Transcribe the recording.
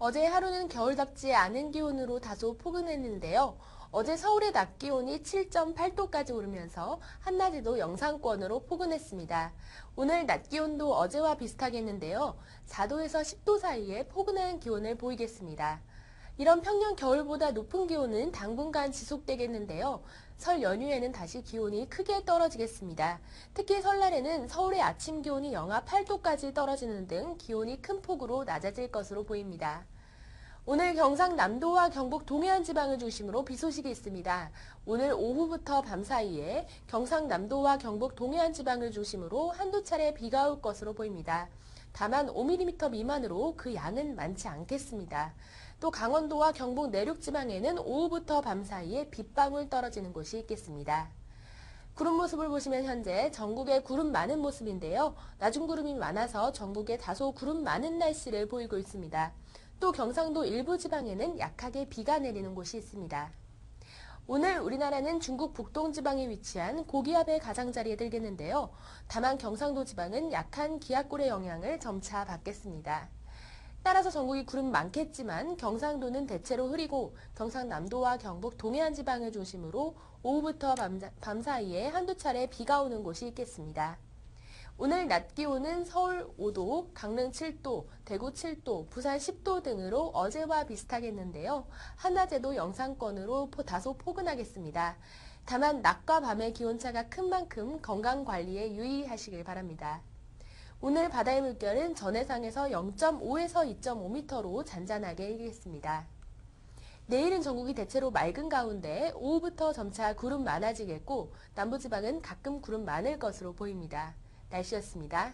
어제 하루는 겨울답지 않은 기온으로 다소 포근했는데요. 어제 서울의 낮 기온이 7.8도까지 오르면서 한낮에도 영상권으로 포근했습니다. 오늘 낮 기온도 어제와 비슷하겠는데요. 4도에서 10도 사이에 포근한 기온을 보이겠습니다. 이런 평년 겨울보다 높은 기온은 당분간 지속되겠는데요. 설 연휴에는 다시 기온이 크게 떨어지겠습니다. 특히 설날에는 서울의 아침 기온이 영하 8도까지 떨어지는 등 기온이 큰 폭으로 낮아질 것으로 보입니다. 오늘 경상남도와 경북 동해안 지방을 중심으로 비 소식이 있습니다. 오늘 오후부터 밤 사이에 경상남도와 경북 동해안 지방을 중심으로 한두 차례 비가 올 것으로 보입니다. 다만 5mm 미만으로 그 양은 많지 않겠습니다. 또 강원도와 경북 내륙 지방에는 오후부터 밤 사이에 빗방울 떨어지는 곳이 있겠습니다. 구름 모습을 보시면 현재 전국에 구름 많은 모습인데요. 낮은 구름이 많아서 전국에 다소 구름 많은 날씨를 보이고 있습니다. 또 경상도 일부 지방에는 약하게 비가 내리는 곳이 있습니다. 오늘 우리나라는 중국 북동 지방에 위치한 고기압의 가장자리에 들겠는데요. 다만 경상도 지방은 약한 기압골의 영향을 점차 받겠습니다. 따라서 전국이 구름 많겠지만 경상도는 대체로 흐리고 경상남도와 경북 동해안 지방을 중심으로 오후부터 밤, 밤 사이에 한두 차례 비가 오는 곳이 있겠습니다. 오늘 낮 기온은 서울 5도, 강릉 7도, 대구 7도, 부산 10도 등으로 어제와 비슷하겠는데요. 한낮에도 영상권으로 다소 포근하겠습니다. 다만 낮과 밤의 기온차가 큰 만큼 건강 관리에 유의하시길 바랍니다. 오늘 바다의 물결은 전해상에서 0.5에서 2.5m로 잔잔하게 일겠습니다. 내일은 전국이 대체로 맑은 가운데 오후부터 점차 구름 많아지겠고 남부지방은 가끔 구름 많을 것으로 보입니다. 날씨였습니다.